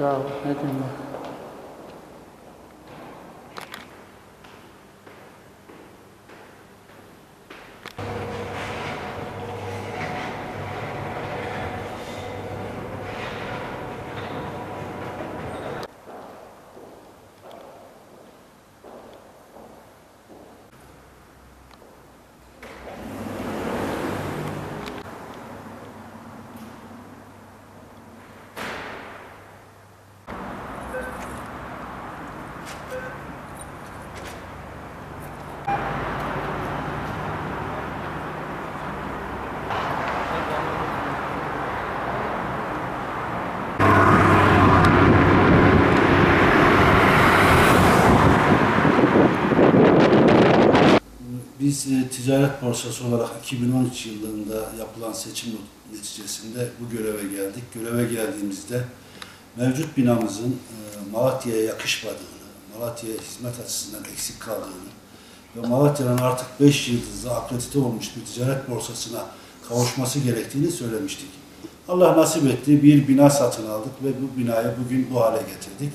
要，还得嘛。Biz e, ticaret borsası olarak 2013 yılında yapılan seçim neticesinde bu göreve geldik. Göreve geldiğimizde mevcut binamızın e, Malatya'ya yakışmadığını, Malatya'ya hizmet açısından eksik kaldığını ve Malatya'nın artık 5 yıldızlı akredite olmuş bir ticaret borsasına kavuşması gerektiğini söylemiştik. Allah nasip etti bir bina satın aldık ve bu binayı bugün bu hale getirdik.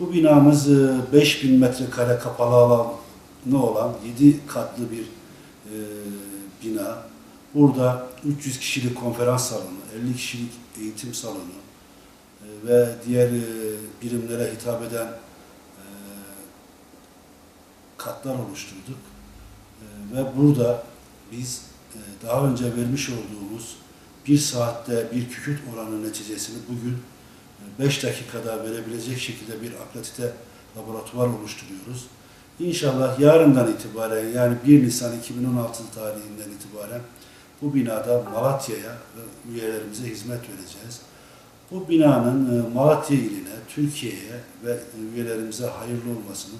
Bu binamız e, 5000 metrekare kapalı alanı olan 7 katlı bir e, bina. Burada 300 kişilik konferans salonu, 50 kişilik eğitim salonu e, ve diğer e, birimlere hitap eden e, katlar oluşturduk. E, ve burada biz e, daha önce vermiş olduğumuz bir saatte bir kükürt oranı neticesini bugün 5 dakikada verebilecek şekilde bir akredite laboratuvar oluşturuyoruz. İnşallah yarından itibaren yani 1 Nisan 2016 tarihinden itibaren bu binada Malatya'ya ve üyelerimize hizmet vereceğiz. Bu binanın e, Malatya iline, Türkiye'ye ve üyelerimize hayırlı olmasını,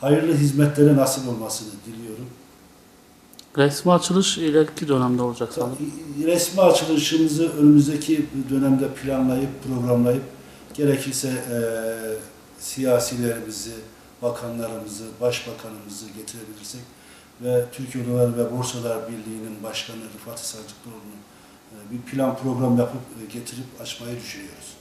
hayırlı hizmetlere nasip olmasını diliyorum. Resmi açılış ileriki dönemde olacak sanırım. Resmi açılışımızı önümüzdeki dönemde planlayıp, programlayıp gerekirse e, siyasilerimizi, bakanlarımızı, başbakanımızı getirebilirsek ve Türkiye Odalar ve Borsalar Birliği'nin başkanı Rıfat Sarcıklıoğlu'nu e, bir plan program yapıp e, getirip açmayı düşünüyoruz.